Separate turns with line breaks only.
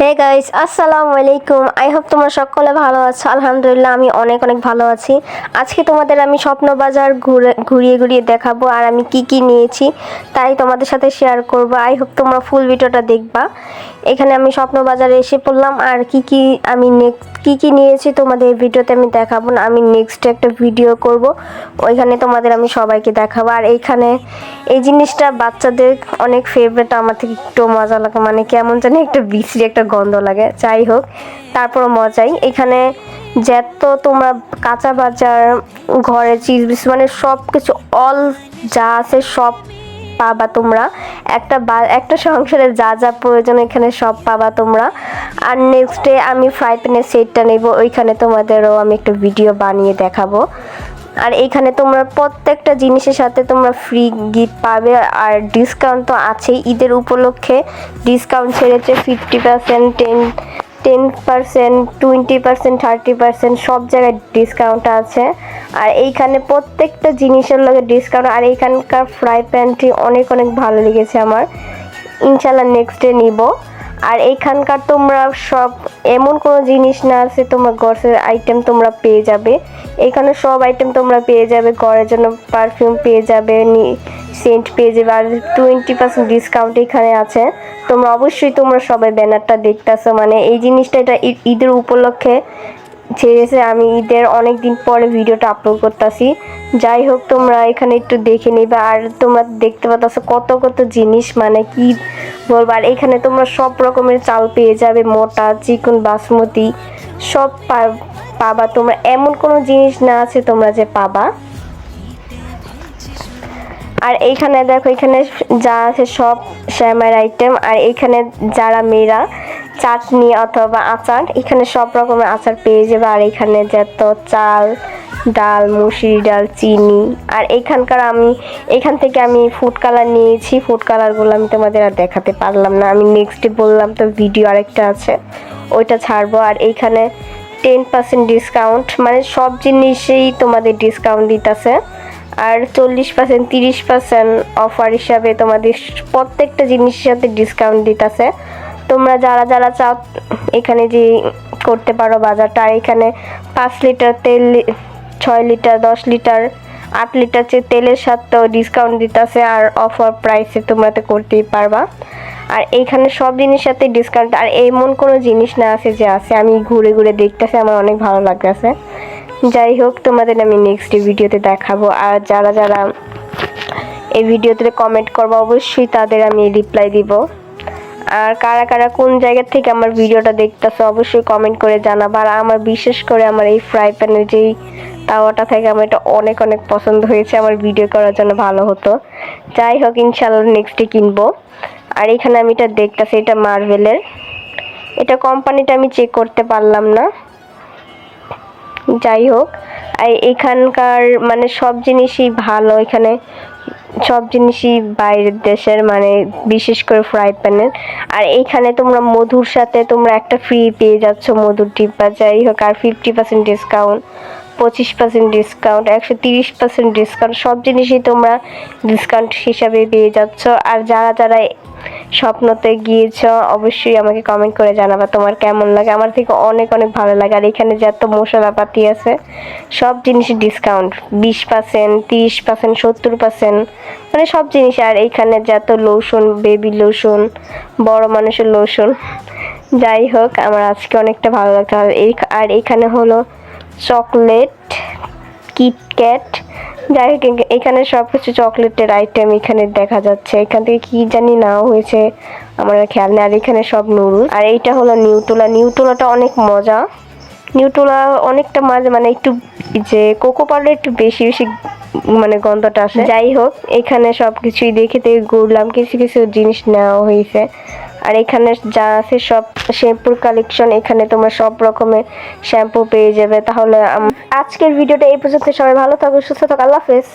Hey guys আসসালামু আলাইকুম I hope তোমরা সকলে ভালো আছো। আলহামদুলিল্লাহ, আমি অনেক অনেক ভালো আছি। আজকে তোমাদের আমি স্বপ্ন বাজার ঘুরে, ঘুরিয়ে ঘুরিয়ে দেখাবো আর আমি কি কি নিয়েছি, তাই তোমাদের সাথে শেয়ার করব। আই হোপ তোমরা ফুল ভিডিওটা দেখবা। এখানে আমি স্বপ্ন বাজারে এসে পড়লাম। আর কি কি আমি নেক্সট কি কি নিয়েছি তোমাদের ভিডিওতে আমি দেখাবো না। আমি নেক্সট একটা ভিডিও করব। ওইখানে তোমাদের আমি সবাইকে দেখাবো। আর এইখানে এই জিনিসটা বাচ্চাদের অনেক ফেভারিট আমার থেকে একটু মজা লাগে। মানে কেমন জানি একটা বিশ্রী একটা গন্ধ লাগে। যাই হোক, তারপরও মজাই। এখানে যত তোমরা কাঁচা বাজার, ঘরে চিজ, বিস্কুট মানে সব কিছু অল যা আছে সব পাবা তোমরা। একটা বা, একটা সংসারে যা যা প্রয়োজন এখানে সব পাবা তোমরা। আর নেক্সট ডে আমি ফ্রাই প্যানের সেটটা নেব, ওইখানে তোমাদেরও আমি একটা ভিডিও বানিয়ে দেখাবো। আর এইখানে তোমরা প্রত্যেকটা জিনিসের সাথে তোমরা ফ্রি গিফট পাবে, আর ডিসকাউন্ট তো আছেই। ঈদের উপলক্ষে ডিসকাউন্ট ছেড়েছে fifty percent ten ten percent twenty percent thirty percent সব জায়গায় ডিসকাউন্ট আছে। আর এইখানে প্রত্যেকটা জিনিসের লগে ডিসকাউন্ট আর এইখানকার ফ্রাই প্যানটি অনেক অনেক ভালো লেগেছে আমার। ইনশাল্লাহ নেক্সট ডে নিব। আর এইখানকার তোমরা সব, এমন কোনো জিনিস না আছে, তোমার গসের আইটেম তোমরা পেয়ে যাবে। এখানে সব আইটেম তোমরা পেয়ে যাবে, ঘরের জন্য পারফিউম পেয়ে যাবে সেন্ট পেয়ে যাবে আর টোয়েন্টি পার্সেন্ট ডিসকাউন্ট এখানে আছে। তোমরা অবশ্যই তোমরা সবাই ব্যানারটা দেখতেছো। মানে এই জিনিসটা এটা ঈদ- ঈদের উপলক্ষে ছেড়েছে। আমি ঈদের অনেক দিন পরে ভিডিওটা আপলোড করতেছি। যাই হোক, তোমরা এখানে একটু দেখে নিবে। আর তোমরা দেখতে পাচ্ছ কত কত জিনিস মানে কি বলব? আর এখানে তোমরা সব রকমের চাল পেয়ে যাবে। মোটা, চিকন, বাসমতি, সব পাবা। তোমরা এমন কোনো জিনিস না আছে তোমরা যে পাবা। আর এইখানে দেখো, এখানে যা আছে সব শ্যামের আইটেম আর এইখানে যারা মেয়েরা, চাটনি অথবা আচার, এখানে সব রকমের আচার পেয়ে যাবে। আর এখানে যত চাল, ডাল, মুসুরি ডাল, চিনি। আর এখানকার আমি, এখান থেকে আমি ফুড কালার নিয়েছি। ফুড কালারগুলো আমি তোমাদের আর দেখাতে পারলাম না। আমি নেক্সট বললাম তো ভিডিও আরেকটা আছে। ওইটা ছাড়বো। আর এইখানে টেন পার্সেন্ট ডিসকাউন্ট মানে সব জিনিসেই তোমাদের ডিসকাউন্ট দিতেছে। আর চল্লিশ পার্সেন্ট তিরিশ পার্সেন্ট অফার হিসাবে তোমাদের প্রত্যেকটা জিনিসের সাথে ডিসকাউন্ট দিতেছে। তোমরা যারা যারা চাও এখানে যে করতে পারো বাজারটা, আর এখানে পাঁচ লিটার তেল, ছয় লিটার, দশ লিটার, আট লিটার চেয়ে তেলের সাথেও ডিসকাউন্ট দিতেছে, আর অফার প্রাইসে তোমরা তো করতেই পারবা। আর এইখানে সব জিনিসের সাথে ডিসকাউন্ট আর এমন কোনো জিনিস না আছে যে আছে, আমি ঘুরে ঘুরে দেখতেছি, আমার অনেক ভালো লাগতেছে। যাই হোক, তোমাদের আমি নেক্সট ভিডিওতে দেখাবো। আর যারা যারা এই ভিডিওতে কমেন্ট করব, অবশ্যই তাদের আমি রিপ্লাই দিব। আর কারা কারা কোন জায়গা থেকে আমার ভিডিওটা দেখতেছো, অবশ্যই কমেন্ট করে জানাবা। আর আমার বিশেষ করে আমার এই ফ্রাই প্যানের যেই তাওয়াটা থেকে, আমার এটা অনেক অনেক পছন্দ হয়েছে। আমার ভিডিও করার জন্য ভালো হতো। যাই হোক ইনশাল্লাহ নেক্সটে কিনবো। আর এখানে আমি এটা দেখতেছি, এটা মার্ভেলের এটা কোম্পানিটা আমি চেক করতে পারলাম না। যাই হোক, আর এখানকার মানে সব জিনিসই ভালো, এখানে সব জিনিসই বাইরের দেশের মানে বিশেষ করে ফ্রাই প্যানের আর এইখানে তোমরা মধুর সাথে তোমরা একটা ফ্রি পেয়ে যাচ্ছ মধুর ডিব্বা যাই হোক, আর ফিফটি পার্সেন্ট ডিসকাউন্ট পঁচিশ পার্সেন্ট ডিসকাউন্ট একশো তিরিশ পার্সেন্ট ডিসকাউন্ট সব জিনিসই তোমরা ডিসকাউন্ট হিসাবে পেয়ে যাচ্ছ। আর যারা যারা স্বপ্নতে গিয়েছ, অবশ্যই আমাকে কমেন্ট করে জানাবা তোমার কেমন লাগে। আমার থেকে অনেক অনেক ভালো লাগে। আর এখানে যত মশলাপাতি আছে, সব জিনিসে ডিসকাউন্ট বিশ পার্সেন্ট তিরিশ পার্সেন্ট সত্তর পার্সেন্ট মানে সব জিনিস আর এইখানে যত লোশন বেবি লোশন বড় মানুষের লোশন যাই হোক, আমার আজকে অনেকটা ভালো লাগছে আর এই, আর এখানে হলো চকলেট কিটক্যাট যাই হোক এখানে সব কিছু চকলেটের আইটেম এখানে দেখা যাচ্ছে। এখান থেকে কি জানি নাও হয়েছে, আমার খেয়াল নেই। আর এখানে সব নুডল আর এইটা হলো নিউটোলা নিউটোলাটা অনেক মজা। নিউটোলা অনেকটা মাঝে মানে একটু যে কোকো পাউডার একটু বেশি বেশি মানে গন্ধটা আসে। যাই হোক, এখানে সব কিছুই দেখে দেখে ঘুরলাম। কিছু কিছু জিনিস নেওয়া হয়েছে। আর এখানে যা আছে সব শ্যাম্পুর কালেকশন এখানে তোমরা সব রকমের শ্যাম্পু পেয়ে যাবে। তাহলে আজকের ভিডিওটা এই পর্যন্ত। সবাই ভালো থাকো, সুস্থ থাকো। আল্লাহ হাফেজ।